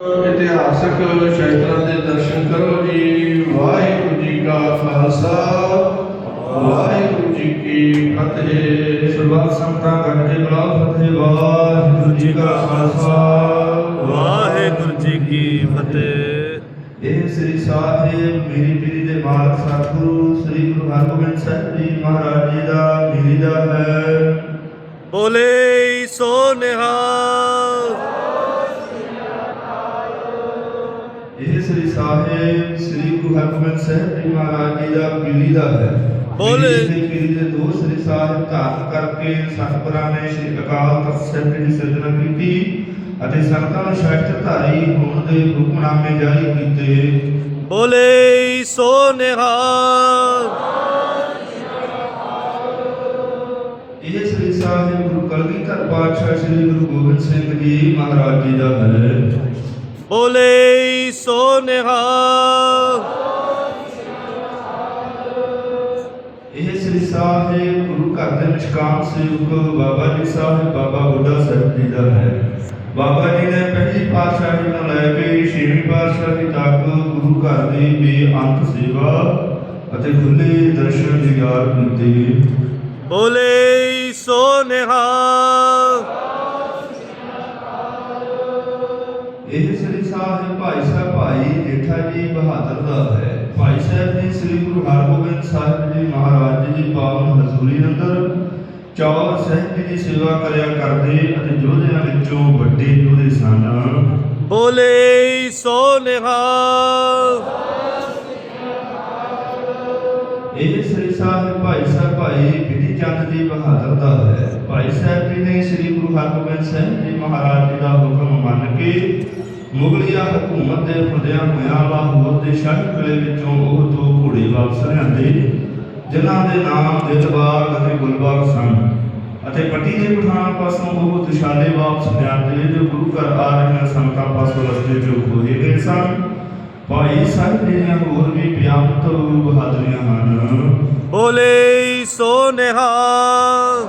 ਇਤਿਹਾਸਕ ਸ਼ਾਸਤਰਾਂ ਦੇ ਦਰਸ਼ਨ ਕਰੋ ਜੀ। ਵਾਹਿਗੁਰੂ ਜੀ ਕਾ ਖਾਲਸਾ ਵਾਹਿਗੁਰੂ ਜੀ ਕੀ ਫਤਿਹ। ਸਰਬੱਤ ਸੰਤਾਂ ਕੱਢ ਕੇ ਬੁਲਾਓ ਫਤਿਹ। ਵਾਹਿਗੁਰੂ ਜੀ ਕਾ ਖਾਲਸਾ ਵਾਹਿਗੁਰੂ ਜੀ ਕੀ ਫਤਿਹ। ਇਹ ਸ੍ਰੀ ਸਾਹਿਬ ਮੇਰੀ ਪੀਰੀ ਦੇ ਮਾਲਕ ਸਤਿਗੁਰੂ ਸ੍ਰੀ ਗੁਰੂ ਹਰਗੋਬਿੰਦ ਸਾਹਿਬ ਜੀ ਮਹਾਰਾਜ ਜੀ ਦਾ ਮੇਰੀ ਦਾ ਹੈ। ਬੋਲੇ ਸੋ ਨਿਹਾਲ। ਸਾਹਿਬ ਸ੍ਰੀ ਗੁਰੂ ਹਰਗੋਬਿੰਦ ਸਾਹਿਬ ਜੀ ਮਹਾਰਾਜ ਜੀ ਦਾ ਪੀਰੀ ਦਾ ਹੈ ਬੋਲੇ। ਪੀਰੀ ਦੇ ਪੀਰੀ ਦੇ ਦੋ ਸ੍ਰੀ ਸਾਹਿਬ ਧਾਰਨ ਕਰਕੇ ਸਤਿਗੁਰਾਂ ਨੇ ਸ੍ਰੀ ਅਕਾਲ ਤਖਤ ਸਾਹਿਬ ਜੀ ਦੀ ਸਿਰਜਣਾ ਕੀਤੀ ਅਤੇ ਸੰਤਾਂ ਨੂੰ ਸ਼ਾਸਤਰ ਧਾਰੀ ਹੋਣ ਦੇ ਹੁਕਮਨਾਮੇ ਜਾਰੀ ਕੀਤੇ ਬੋਲੇ ਸੋ ਨਿਹਾਲ ਇਹ ਸ੍ਰੀ ਸਾਹਿਬ ਗੁਰੂ ਕਲਗੀਧਰ ਪਾਤਸ਼ਾਹ ਸ੍ਰੀ ਗੁਰੂ ਗੋਬਿੰਦ ਸਿੰਘ ਜੀ ਮਹਾਰਾਜ ਜੀ ਦਾ ਹੈ ਬੋਲੇ ਸੋ ਨਿਹਾਲ ਇਹ ਸ੍ਰੀ ਸਾਹਿਬ ਗੁਰੂ ਘਰ ਦੇ ਨਿਸ਼ਕਾਮ ਸੇਵਕ ਬਾਬਾ ਜੀ ਸਾਹਿਬ ਬਾਬਾ ਬੁੱਢਾ ਸਾਹਿਬ ਜੀ ਦਾ ਹੈ। ਬਾਬਾ ਜੀ ਨੇ ਪਹਿਲੀ ਪਾਤਸ਼ਾਹੀ ਤੋਂ ਲੈ ਕੇ ਛੇਵੀਂ ਪਾਤਸ਼ਾਹੀ ਤੱਕ ਗੁਰੂ ਘਰ ਦੀ ਬੇਅੰਤ ਸੇਵਾ ਅਤੇ ਖੁੱਲੇ ਦਰਸ਼ਨ ਦਿਗਾਰ ਕੀਤੇ। ਬੋਲੇ ਸੋ ਨਿਹਾਲ ਸਾਹਿਬ ਭਾਈ ਸਾਹਿਬ ਭਾਈ ਜੇਠਾ ਜੀ ਬਹਾਦਰ ਦਾ ਹੈ। ਭਾਈ ਸਾਹਿਬ ਜੀ ਸ੍ਰੀ ਗੁਰੂ ਹਰਗੋਬਿੰਦ ਸਾਹਿਬ ਜੀ ਮਹਾਰਾਜ ਜੀ ਦੀ ਪਾਵਨ ਹਜ਼ੂਰੀ ਅੰਦਰ ਚੌਰ ਸਾਹਿਬ ਜੀ ਦੀ ਸੇਵਾ ਕਰਿਆ ਕਰਦੇ ਅਤੇ ਯੋਧਿਆਂ ਵਿੱਚੋਂ ਵੱਡੇ ਯੋਧੇ ਸਨ। ਬੋਲੇ ਸੋ ਨਿਹਾਲ। ਇਹ ਸ੍ਰੀ ਸਾਹਿਬ ਭਾਈ ਸਾਹਿਬ ਭਾਈ ਬਿਧੀ ਚੰਦ ਜੀ ਬਹਾਦਰ ਦਾ ਹੈ। ਭਾਈ ਸਾਹਿਬ ਜੀ ਨੇ ਸ੍ਰੀ ਗੁਰੂ ਹਰਗੋਬਿੰਦ ਸਾਹਿਬ ਜੀ ਮਹਾਰਾਜ ਜੀ ਦਾ ਹੁਕਮ ਮੰਨ ਕੇ ਮੁਗਲਿਆ ਹਕੂਮਤ ਦੇ ਫੁੱਦਿਆਂ ਹੋਇਆਂ ਲਾਹੌਰ ਦੇ ਸ਼ਾਹੀ ਕਿਲੇ ਵਿੱਚੋਂ ਉਹ ਦੋ ਘੋੜੇ ਵਾਪਸ ਲਿਆਂਦੇ, ਜਿਨ੍ਹਾਂ ਦੇ ਨਾਮ ਦਿਲਬਾਗ ਅਤੇ ਗੁਲਬਾਗ ਸਨ। ਅਤੇ ਪੱਟੀ ਦੇ ਪਠਾਨ ਪਾਸੋਂ ਉਹ ਦੁਸ਼ਾਲੇ ਵਾਪਸ ਲਿਆਂਦੇ, ਜੋ ਗੁਰੂ ਘਰ ਆ ਰਹੀਆਂ ਸੰਤਾਂ ਪਾਸੋਂ ਰਸਤੇ ਚੋਂ ਖੋਏ ਗਏ ਸਨ। ਭਾਈ ਸਾਹਿਬ ਜੀ ਦੀਆਂ ਹੋਰ ਵੀ ਬਿਆਨਤ ਬਹਾਦਰੀਆਂ ਹਨ। ਬੋਲੇ ਸੋ ਨਿਹਾਲ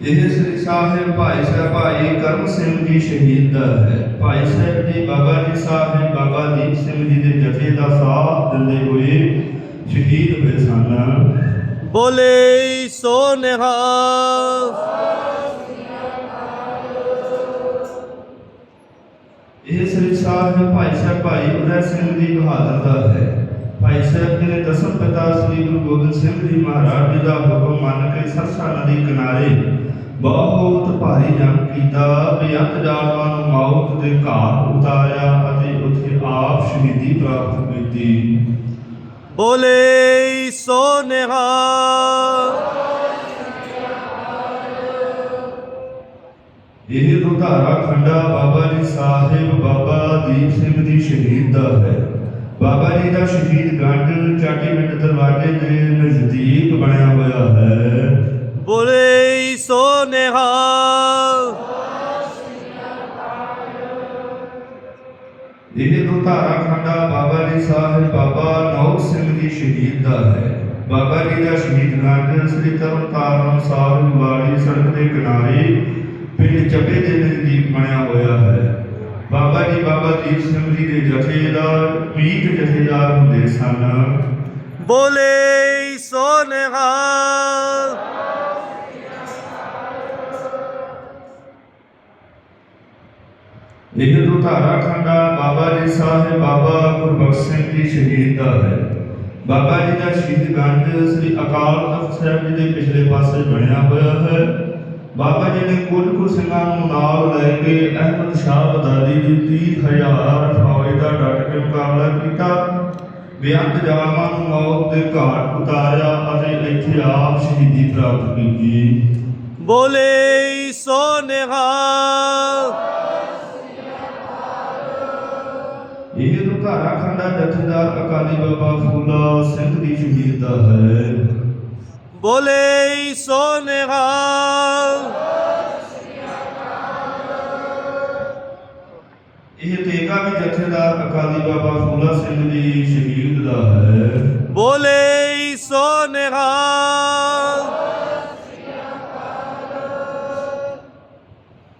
ਇਹ ਸ੍ਰੀ ਸਾਹਿਬ ਭਾਈ ਸਾਹਿਬ ਭਾਈ ਕਰਮ ਸਿੰਘ ਜੀ ਸ਼ਹੀਦ ਦਾ ਹੈ। ਭਾਈ ਸਾਹਿਬ ਜੀ ਬਾਬਾ ਜੀ ਸਾਹਿਬ ਬਾਬਾ ਦੀਪ ਸਿੰਘ ਜੀ ਦੇ ਜਥੇ ਦਾ ਸਾਥ ਦਿੰਦੇ ਹੋਏ ਸ਼ਹੀਦ ਹੋਏ ਸਨ। ਬੋਲੇ ਸੋ ਨਿਹਾਲ ਇਹ ਸ੍ਰੀ ਸਾਹਿਬ ਭਾਈ ਸਾਹਿਬ ਭਾਈ ਉਦੈ ਸਿੰਘ ਜੀ ਬਹਾਦਰ ਦਾ ਹੈ। ਸਾਹਿਬ ਜੀ ਨੇ ਦਸਮ ਪਿਤਾ ਸ੍ਰੀ ਗੁਰੂ ਗੋਬਿੰਦ ਸਿੰਘ ਜੀ ਮਹਾਰਾਜ ਜੀ ਦਾ ਹੁਕਮ ਮੰਨ ਕੇ ਸਰਸਾ ਨਦੀ ਕਿਨਾਰੇ ਬਹੁਤ ਭਾਰੀ ਜੰਗ ਕੀਤਾ ਬੇਅੰਤ ਜਾਲਮਾਂ ਨੂੰ ਮੌਤ ਦੇ ਘਾਟ ਉਤਾਰਿਆ ਅਤੇ ਉੱਥੇ ਆਪ ਸ਼ਹੀਦੀ ਪ੍ਰਾਪਤ ਕੀਤੀ। ਬੋਲੇ ਸੋ ਇਹ ਦੁਧਾਰਾ ਖੰਡਾ ਬਾਬਾ ਜੀ ਸਾਹਿਬ ਬਾਬਾ ਦੀਪ ਸਿੰਘ ਜੀ ਸ਼ਹੀਦ ਦਾ ਹੈ। ਬਾਬਾ ਜੀ ਦਾ ਸ਼ਹੀਦ ਗੰਢ ਚਾਟੀ ਪਿੰਡ ਦਰਵਾਜ਼ੇ ਦੇ ਨਜ਼ਦੀਕ ਬਣਿਆ ਹੋਇਆ ਹੈ। ਬੋਲੇ ਸੋ ਨਿਹਾਲ। ਇਹ ਦੁਧਾਰਾ ਖੰਡਾ ਬਾਬਾ ਜੀ ਸਾਹਿਬ ਬਾਬਾ ਨੌਕ ਸਿੰਘ ਜੀ ਸ਼ਹੀਦ ਦਾ ਹੈ। ਬਾਬਾ ਜੀ ਦਾ ਸ਼ਹੀਦ ਗੰਢ ਸ੍ਰੀ ਤਰਨਤਾਰਨ ਸਾਹਿਬ ਵਾਲੀ ਸੜਕ ਦੇ ਕਿਨਾਰੇ ਪਿੰਡ ਚੱਬੇ ਦੇ ਨਜ਼ਦੀਕ ਬਣਿਆ ਹੋਇਆ ਹੈ। ਬਾਬਾ ਜੀ ਬਾਬਾ ਦੀਪ ਸਿੰਘ ਜੀ ਦੇ ਜਥੇਦਾਰ ਮੀਤ ਜਥੇਦਾਰ ਹੁੰਦੇ ਸਨ। ਬੋਲੇ ਸੋ ਨਿਹਾਲ ਇਹ ਦੁਧਾਰਾ ਖੰਡਾ ਬਾਬਾ ਜੀ ਸਾਹਿਬ ਬਾਬਾ ਗੁਰਬਖਸ਼ ਸਿੰਘ ਜੀ ਸ਼ਹੀਦ ਦਾ ਹੈ। ਬਾਬਾ ਜੀ ਦਾ ਸ਼ਹੀਦ ਗੰਜ ਸ੍ਰੀ ਅਕਾਲ ਤਖਤ ਸਾਹਿਬ ਜੀ ਦੇ ਪਿਛਲੇ ਪਾਸੇ ਬਣਿਆ ਹੋਇਆ ਹੈ। ਬਾਬਾ ਜੀ ਨੇ ਕੁੱਲ ਕੁ ਸਿੰਘਾਂ ਨੂੰ ਨਾਲ ਲੈ ਕੇ ਅਹਿਮਦ ਸ਼ਾਹ ਬਦਾਦੀ ਦੀ 30000 ਫੌਜ ਦਾ ਡਟ ਕੇ ਮੁਕਾਬਲਾ ਕੀਤਾ। ਬੇਅੰਤ ਜਾਲਮਾਂ ਨੂੰ ਮੌਤ ਦੇ ਘਾਟ ਉਤਾਰਿਆ ਅਤੇ ਇੱਥੇ ਆਪ ਸ਼ਹੀਦੀ ਪ੍ਰਾਪਤ ਕੀਤੀ। ਬੋਲੇ ਸੋ ਨਿਹਾਲ। ਇਹ ਦੁਧਾਰਾ ਖੰਡਾ ਜਥੇਦਾਰ ਅਕਾਲੀ ਬਾਬਾ ਫੂਲਾ ਸਿੰਘ ਦੀ ਸ਼ਹੀਦ ਦਾ ਹੈ। ਬੋਲੇ ਸੋ ਨਿਹਾਲ। ਤੇਗਾ ਵੀ ਜਥੇਦਾਰ ਅਕਾਲੀ ਬਾਬਾ ਫੂਲਾ ਸਿੰਘ ਜੀ ਸ਼ਹੀਦ ਦਾ ਹੈ। ਬੋਲੇ ਸੋ ਨਿਹਾਲ।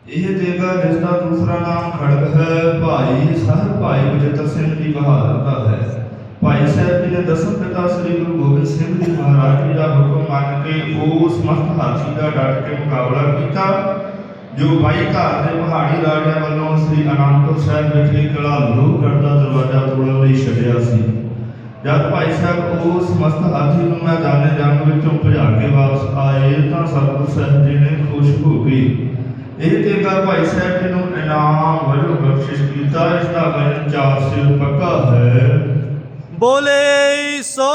ਇਹ ਤੇਗਾ ਜਿਸ ਦਾ ਦੂਸਰਾ ਨਾਮ ਖੜਗ ਹੈ ਭਾਈ ਸਾਹਿਬ ਭਾਈ ਬਜਿੱਤਰ ਸਿੰਘ ਜੀ ਬਹਾਦਰ ਦਾ ਹੈ। ਭਾਈ ਸਾਹਿਬ ਜੀ ਨੇ ਦਸਮ ਪਿਤਾ ਸ੍ਰੀ ਗੁਰੂ ਗੋਬਿੰਦ ਸਿੰਘ ਜੀ ਮਹਾਰਾਜ ਜੀ ਦਾ ਹੁਕਮ ਮੰਨ ਕੇ ਉਸ ਮਸਤ ਹਾਥੀ ਦਾ ਡਟ ਕੇ ਮੁਕਾਬਲਾ ਕੀਤਾ। ਜੋ ਬਾਈ ਘਰ ਦੇ ਪਹਾੜੀ ਰਾਜਿਆਂ ਵੱਲੋਂ ਸ੍ਰੀ ਅਨੰਦਪੁਰ ਸਾਹਿਬ ਵਿਖੇ ਕਿਲਾ ਲੋਹਗੜ੍ਹ ਦਾ ਦਰਵਾਜ਼ਾ ਤੋੜਨ ਲਈ ਛੱਡਿਆ ਸੀ। ਜਦ ਭਾਈ ਸਾਹਿਬ ਉਸ ਮਸਤ ਹਾਥੀ ਨੂੰ ਮੈਦਾਨੇ ਜੰਗ ਵਿੱਚੋਂ ਭਜਾ ਕੇ ਵਾਪਸ ਆਏ ਤਾਂ ਸਤਿਗੁਰ ਸਾਹਿਬ ਜੀ ਨੇ ਖੁਸ਼ ਹੋ ਗਈ ਇਹ ਤੇਗਾ ਭਾਈ ਸਾਹਿਬ ਜੀ ਨੂੰ ਇਨਾਮ ਵਜੋਂ ਬਖਸ਼ਿਸ਼ ਕੀਤਾ, ਇਸ ਦਾ ਵਜਨ ਚਾਰ ਸਿਰ ਪੱਕਾ ਹੈ। ਬੋਲੇ ਸੋ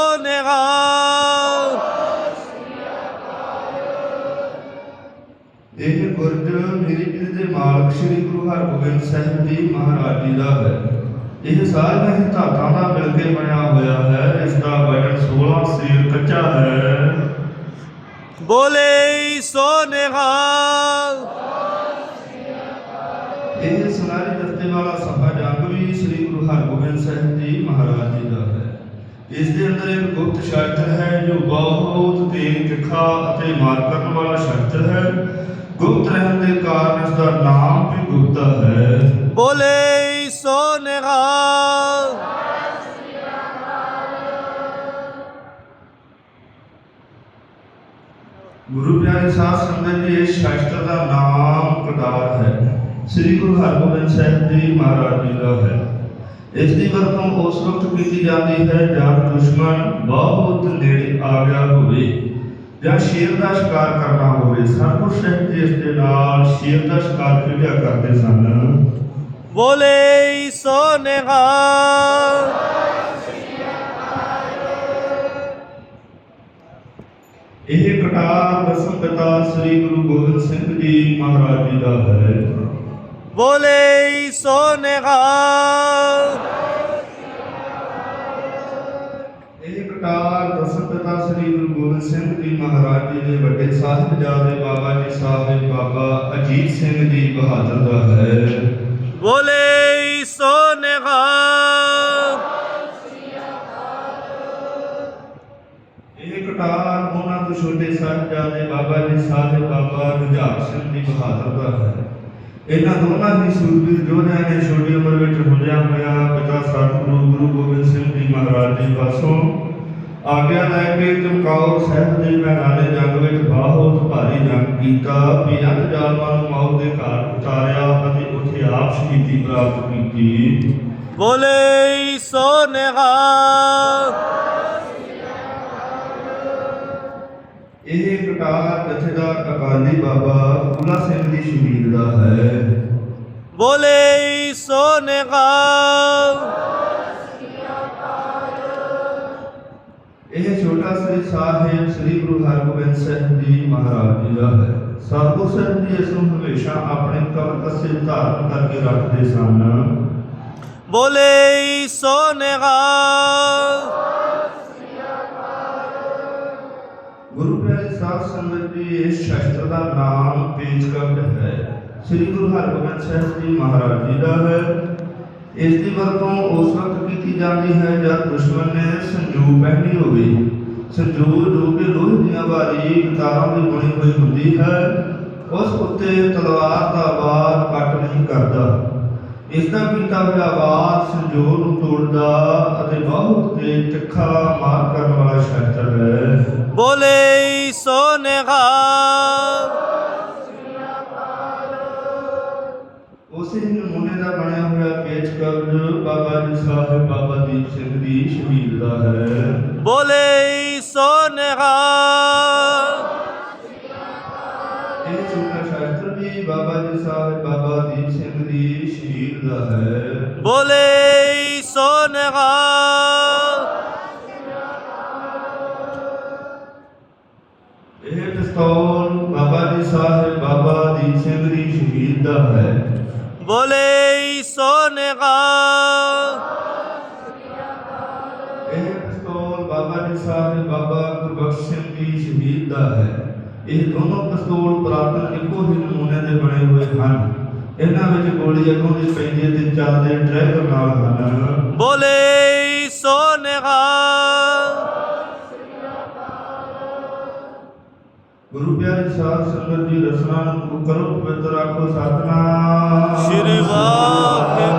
ਦੇ ਮਾਲਕ ਸ੍ਰੀ ਗੁਰੂ ਹਰਗੋਬਿੰਦ ਸਾਹਿਬ ਜੀ ਮਹਾਰਾਜ ਜੀ ਦਾ ਹੈ। ਇਹ ਸਾਰੀਆਂ ਹੀ ਧਾਤਾਂ ਦਾ ਮਿਲ ਕੇ ਬਣਿਆ ਹੋਇਆ ਹੈ। ਇਸ ਦਾ ਵਜਨ 16 ਸਿਰ ਕੱਚਾ ਹੈ। ਬੋਲੇ ਸੋ ਨਿਹਾਲ ਇਹ ਸੁਨਾਰੀ ਦਸਤੇ ਵਾਲਾ ਸਫਾ ਜੰਗ ਵੀ ਸ੍ਰੀ ਗੁਰੂ ਹਰਗੋਬਿੰਦ ਸਾਹਿਬ ਜੀ ਮਹਾਰਾਜ ਜੀ ਦਾ ਹੈ। ਇਸ ਦੇ ਅੰਦਰ ਇੱਕ ਗੁਪਤ ਸ਼ਸਤਰ ਹੈ ਜੋ ਬਹੁਤ ਤੇਜ਼ ਤਿੱਖਾ ਅਤੇ ਮਾਰ ਕਰਨ ਵਾਲਾ ਸ਼ਸਤਰ ਹੈ। ਗੁਪਤ ਰਹਿਣ ਦੇ ਕਾਰਨ ਇਸ ਦਾ ਨਾਮ ਵੀ ਗੁਪਤਾ ਹੈ। ਬੋਲੇ ਸੋ ਨਿਹਾਲ ਗੁਰੂ ਪਿਆਰੇ ਸਾਧ ਸੰਗਤ ਜੀ ਇਸ ਸ਼ਸਤਰ ਦਾ ਨਾਮ ਕਟਾਰ ਹੈ। ਸ੍ਰੀ ਗੁਰੂ ਹਰਗੋਬਿੰਦ ਸਾਹਿਬ ਜੀ ਮਹਾਰਾਜ ਜੀ ਦਾ ਹੈ। ਇਸ ਦੀ ਵਰਤੋਂ ਉਸ ਵਕਤ ਕੀਤੀ ਜਾਂਦੀ ਹੈ ਜਦ ਦੁਸ਼ਮਣ ਬਹੁਤ ਨੇੜੇ ਆ ਗਿਆ ਹੋਵੇ। ਜਾਂ ਸ਼ੇਰ ਦਾ ਸ਼ਿਕਾਰ ਕਰਨਾ ਹੋਵੇ ਸਤਿਗੁਰ ਸਾਹਿਬ ਜੀ ਇਸ ਦੇ ਨਾਲ ਸ਼ੇਰ ਦਾ ਸ਼ਿਕਾਰ ਖੇਡਿਆ ਕਰਦੇ ਸਨ? ਬੋਲੇ ਸੋ ਨਿਹਾਲ ਇਹ ਕਟਾਰ ਦਸਮ ਪਿਤਾ ਸ੍ਰੀ ਗੁਰੂ ਗੋਬਿੰਦ ਸਿੰਘ ਜੀ ਮਹਾਰਾਜ ਜੀ ਦਾ ਹੈ। ਬੋਲੇ ਸੋ ਨਿਹਾਲ ਇਹ ਕਟਾਰ ਦਸਮ ਪਿਤਾ ਸ੍ਰੀ ਗੁਰੂ ਗੋਬਿੰਦ ਸਿੰਘ ਜੀ ਮਹਾਰਾਜ ਜੀ ਦੇ ਵੱਡੇ ਸਾਹਿਬਜ਼ਾਦੇ ਬਾਬਾ ਜੀ ਸਾਹਿਬ ਬਾਬਾ ਅਜੀਤ ਸਿੰਘ ਜੀ ਬਹਾਦਰ ਦਾ ਹੈ। ਬੋਲੇ ਸੋ ਨਿਹਾਲ। ਇਹ ਕਟਾਰ ਉਹਨਾਂ ਤੋਂ ਛੋਟੇ ਸਾਹਿਬਜ਼ਾਦੇ ਬਾਬਾ ਜੀ ਸਾਹਿਬ ਬਾਬਾ ਜੁਝਾਰ ਸਿੰਘ ਜੀ ਬਹਾਦਰ ਦਾ ਹੈ। ਇਹਨਾਂ ਦੋਨਾਂ ਦੀ ਸੂਰਬੀਰ ਯੋਧਿਆਂ ਨੇ ਛੋਟੀ ਉਮਰ ਵਿੱਚ ਹੁੰਦਿਆਂ ਹੋਇਆਂ ਪਿਤਾ ਸਤਿਗੁਰੂ ਗੁਰੂ ਗੋਬਿੰਦ ਸਿੰਘ ਜੀ ਮਹਾਰਾਜ ਜੀ ਪਾਸੋਂ ਆਗਿਆ ਲੈ ਕੇ ਚਮਕੌਰ ਸਾਹਿਬ ਦੇ ਮੈਦਾਨੇ ਜੰਗ ਵਿੱਚ ਬਹੁਤ ਭਾਰੀ ਜੰਗ ਕੀਤਾ। ਬੇਅੰਤ ਜਾਲਮਾਂ ਨੂੰ ਮੌਤ ਦੇ ਘਾਟ ਉਤਾਰਿਆ ਅਤੇ ਉੱਥੇ ਆਪ ਸ਼ਹੀਦੀ ਪ੍ਰਾਪਤ ਕੀਤੀ। ਬੋਲੇ ਸੋ ਨਿਹਾਲ। ਇਹ ਕਟਾਰ ਜਥੇਦਾਰ ਅਕਾਲੀ ਬਾਬਾ ਫੂਲਾ ਸਿੰਘ ਦੀ ਸ਼ਹੀਦ ਦਾ ਹੈ। ਬੋਲੇ ਸੋ ਨਿਹਾਲ। ਛੋਟਾ ਸ੍ਰੀ ਸਾਹਿਬ ਸ੍ਰੀ ਗੁਰੂ ਹਰਗੋਬਿੰਦ ਸਾਹਿਬ ਜੀ ਮਹਾਰਾਜ ਜੀ ਦਾ ਹੈ। ਸਤਿਗੁਰ ਸਾਹਿਬ ਜੀ ਇਸ ਨੂੰ ਹਮੇਸ਼ਾ ਆਪਣੇ ਕਮਰ ਕੱਸੇ ਧਾਰਨ ਕਰਕੇ ਰੱਖਦੇ ਸਨ। ਬੋਲੇ ਸੋ ਨਿਹਾਲ ਗੁਰੂ ਪਿਆਰੇ ਸਾਧ ਸੰਗਤ ਜੀ ਇਸ ਸ਼ਸਤਰ ਦਾ ਨਾਮ ਪੇਚਕਬਦ ਹੈ। ਸ੍ਰੀ ਗੁਰੂ ਹਰਗੋਬਿੰਦ ਸਾਹਿਬ ਜੀ ਮਹਾਰਾਜ ਜੀ ਦਾ ਹੈ। ਇਸ ਦੀ ਵਰਤੋਂ ਉਸ ਵਕਤ ਕੀਤੀ ਜਾਂਦੀ ਹੈ ਜਦ ਦੁਸ਼ਮਣ ਨੇ ਸੰਜੂਕ ਪਹਿਨੀ ਹੋਵੇ ਜੋ ਕਿ ਲੋਹੇ ਦੀਆਂ ਬਾਰੀਕ ਤਾਰਾਂ ਦੀ ਬਣੀ ਹੋਈ ਹੁੰਦੀ ਹੈ। ਉਸ ਉੱਤੇ ਤਲਵਾਰ ਦਾ ਵਾਰ ਕੱਟ ਨਹੀਂ ਕਰਦਾ। ਇਸ ਦਾ ਕੀਤਾ ਹੋਇਆ ਵਾਰ ਸੰਜੋਗ ਨੂੰ ਤੋੜਦਾ ਅਤੇ ਬਹੁਤ ਤੇਜ਼ ਤਿੱਖਾ ਮਾਰ ਕਰਨ ਵਾਲਾ ਸ਼ਸਤਰ ਹੈ। ਬੋਲੇ ਸੋ ਨਿਹਾਲ ਉਸੇ ਨਮੂਨੇ ਦਾ ਬਣਿਆ ਹੋਇਆ ਪੇਚ ਕਬਜ਼ ਸਾਹਿਬ ਬਾਬਾ ਦੀਪ ਸਿੰਘ ਦੀ ਸ਼ਹੀਦ ਦਾ ਹੈ। ਬੋਲੇ ਸੋ ਨਿਹਾਲ ਇਹ ਛੋਟਾ ਸ਼ਾਸਤਰ ਵੀ ਬਾਬਾ ਜੀ ਸਾਹਿਬ ਬਾਬਾ ਦੀਪ ਸਿੰਘ ਦੀ ਸ਼ਹੀਦ ਦਾ ਹੈ। ਬੋਲੇ ਸੋ ਨਿਹਾਲ ਇਹ ਪਿਸਤੌਲ ਬਾਬਾ ਜੀ ਸਾਹਿਬ ਬਾਬਾ ਦੀਪ ਸਿੰਘ ਦੀ ਸ਼ਹੀਦ ਦਾ ਹੈ। ਬੋਲੇ ਸੋ ਦੀ ਸ਼ਹੀਦ ਦਾ ਹੈ? ਇਹ ਦੋਨੋਂ ਪਿਸਤੌਲ ਪੁਰਾਤਨ ਇੱਕੋ ਹੀ ਨਮੂਨੇ ਦੇ ਬਣੇ ਹੋਏ ਹਨ। ਇਹਨਾਂ ਵਿੱਚ ਗੋਲੀ ਅੱਗੋਂ ਦੀ ਪੈਂਦੀ ਹੈ ਤੇ ਚੱਲਦੇ ਟਰੈਕਟਰ ਨਾਲ ਹਨ। ਬੋਲੇ ਸੋ ਨਿਹਾਲ ਗੁਰੂ ਪਿਆਰੇ ਪਿਆਰੀ ਸਾਧ ਸੰਗਤ ਦੀ ਰਸਨਾ ਨੂੰ ਕਰੋ ਪਵਿੱਤਰ ਆਖੋ ਸਤਨਾਮ ਸ਼੍ਰੀ ਵਾਹਿਗੁਰੂ।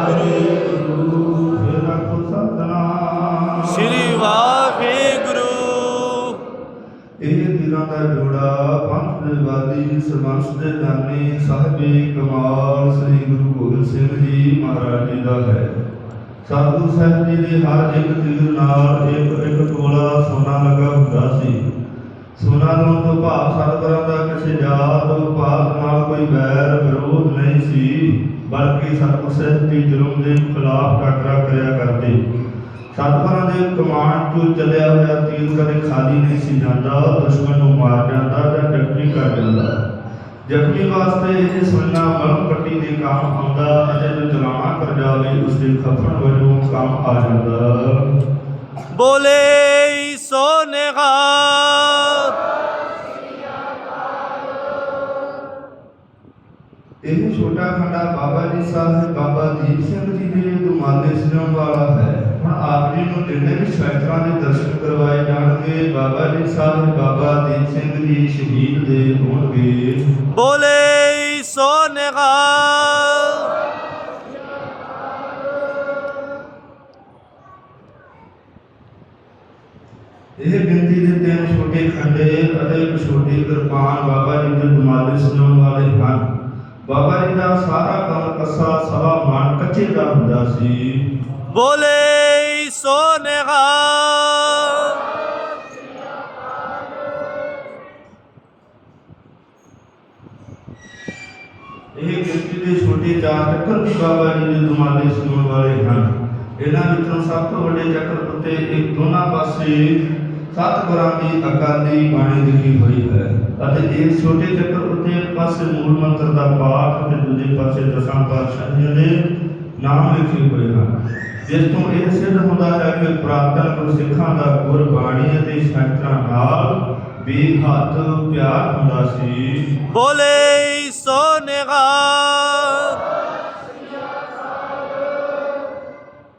ਜੋੜਾ, ਪੰਥ ਵਾਦੀ, ਸਰਬੰਸ ਦੇ ਦਾਨੀ ਸਾਹਿਬੇ ਕਮਾਲ ਸ੍ਰੀ ਗੁਰੂ ਗੋਬਿੰਦ ਸਿੰਘ ਜੀ ਮਹਾਰਾਜ ਜੀ ਦਾ ਹੈ। ਸਤਿਗੁਰੂ ਸਾਹਿਬ ਜੀ ਦੇ ਹਰ ਇੱਕ ਤੀਰ ਨਾਲ ਇੱਕ ਇੱਕ ਤੋਲਾ ਸੋਨਾ ਲੱਗਾ ਹੁੰਦਾ ਸੀ। ਸੋਨਾ ਨੂੰ ਤੋਂ ਭਾਵ ਸਤਿਗੁਰਾਂ ਦਾ ਕਿਸੇ ਜਾਤ ਭਾਤ ਨਾਲ ਕੋਈ ਵੈਰ ਵਿਰੋਧ ਨਹੀਂ ਸੀ, ਬਲਕਿ ਸਤਿਗੁਰ ਸਾਹਿਬ ਦੀ ਜ਼ੁਲਮ ਦੇ ਖਿਲਾਫ ਟਾਕਰਾ ਕਰਿਆ ਕਰਦੇ। ਸਤਿਗੁਰਾਂ ਦੇ ਕਮਾਂਡ ਤੋਂ ਚੱਲਿਆ ਹੋਇਆ ਤੀਰ ਕਦੇ ਖਾਲੀ ਨਹੀਂ ਸੀ ਜਾਂਦਾ ਦੁਸ਼ਮਣ ਨੂੰ ਮਾਰ ਜਾਂਦਾ ਜਾਂ ਜ਼ਖਮੀ ਕਰ ਦਿੰਦਾ। ਜ਼ਖਮੀ ਵਾਸਤੇ ਇਹ ਸੁਣਨਾ ਮਲਮ ਪੱਟੀ ਦੇ ਕੰਮ ਆਉਂਦਾ ਅਤੇ ਜੋ ਚਲਾਣਾ ਕਰ ਜਾਵੇ ਉਸ ਦੇ ਖਫਣ ਵਜੋਂ ਕੰਮ ਆ ਜਾਂਦਾ। ਬੋਲੇ ਸੋ ਨਿਹਾਲ ਇਹ ਛੋਟਾ ਖੰਡਾ ਬਾਬਾ ਜੀ ਸਾਹਿਬ ਬਾਬਾ ਦੀਪ ਸਿੰਘ ਜੀ ਦੇ ਦੁਮਾਲੇ ਸਜਾਉਣ ਵਾਲਾ ਹੈ। ਹੁਣ ਆਪ ਜੀ ਨੂੰ ਜਿੰਨੇ ਵੀ ਸ਼ਾਇਤਰਾਂ ਦੇ ਦਰਸ਼ਨ ਕਰਵਾਏ ਜਾਣਗੇ। ਬਾਬਾ ਜੀ ਸਾਹਿਬ ਬਾਬਾ ਦੀਪ ਸਿੰਘ ਜੀ ਸ਼ਹੀਦ ਦੇ ਹੋਣਗੇ। ਬੋਲੇ ਸੋ ਨਿਹਾਲ। ਇਹ ਗਿਣਤੀ ਦੇ ਤਿੰਨ ਛੋਟੇ ਖੰਡੇ ਅਤੇ ਇੱਕ ਛੋਟੀ ਕਿਰਪਾਨ ਬਾਬਾ ਜੀ ਦੇ ਦੁਮਾਲੇ ਸਜਾਉਣ ਵਾਲੇ ਹਨ। ਬਾਬਾ ਜੀ ਦਾ ਸਾਰਾ ਕੰਮ ਕੱਸਾ ਸਵਾ ਮਨ ਕੱਚੇ ਦਾ ਹੁੰਦਾ ਸੀ। ਬੋਲੇ ਸੋ ਇਹ ਗਿਣਤੀ ਦੇ ਛੋਟੇ ਚਾਰ ਚੱਕਰ ਵੀ ਬਾਬਾ ਜੀ ਦੇ ਦੁਮਾਲੇ ਸਜਾਉਣ ਵਾਲੇ ਹਨ। ਇਹਨਾਂ ਵਿੱਚੋਂ ਸਭ ਤੋਂ ਵੱਡੇ ਚੱਕਰ ਉੱਤੇ ਇੱਕ ਦੋਨਾਂ ਪਾਸੇ ਸੱਤ ਦੀ ਅਕਾਲੀ ਬਾਣੀ ਲਿਖੀ ਹੋਈ ਹੈ। ਅਤੇ ਇੱਕ ਛੋਟੇ ਚੱਕਰ ਉੱਤੇ ਇੱਕ ਪਾਸੇ ਮੂਲ ਮੰਤਰ ਦਾ ਪਾਠ ਅਤੇ ਦੂਜੇ ਪਾਸੇ ਦਸਾਂ ਪਾਤਸ਼ਾਹੀਆਂ ਦੇ ਨਾਮ ਲਿਖੇ ਹੋਏ ਹਨ। ਜਿਸ ਤੋਂ ਇਹ ਸਿੱਧ ਹੁੰਦਾ ਹੈ ਕਿ ਪ੍ਰਾਤਨ ਗੁਰਸਿੱਖਾਂ ਦਾ ਗੁਰਬਾਣੀ ਅਤੇ ਸ਼ਾਸਤਰਾਂ ਨਾਲ ਬੇਹੱਦ ਪਿਆਰ ਹੁੰਦਾ ਸੀ। ਬੋਲੇ ਸੋ ਨਿਹਾਲ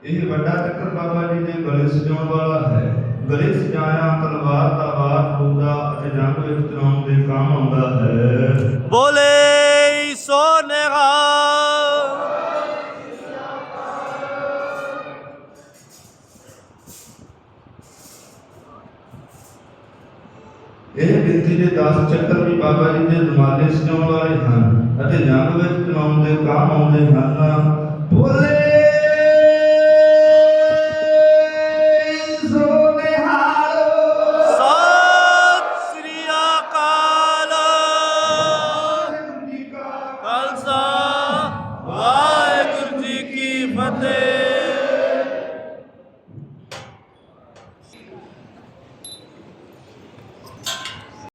ਇਹ ਵੱਡਾ ਚੱਕਰ ਬਾਬਾ ਜੀ ਦੇ ਗਲੇ ਸਜਾਉਣ ਵਾਲਾ ਹੈ। ਗਲੇ ਸਜਾਇਆ ਤਲਵਾਰ ਦਾ ਵਾਰ ਹੁੰਦਾ ਅਤੇ ਜੰਗ ਵਿੱਚ ਚਲਾਉਣ ਦੇ ਕੰਮ ਆਉਂਦਾ ਹੈ। ਬੋਲੇ ਦੇ 10 ਚੱਕਰ ਵੀ ਬਾਬਾ ਜੀ ਦੇ ਦੁਮਾਲੇ ਸਜਾਉਣ ਵਾਲੇ ਹਨ ਅਤੇ ਜੰਗ ਵਿੱਚ ਚਲਾਉਣ ਦੇ, ਕੰਮ ਆਉਂਦੇ ਹਨ। ਬੋਲੇ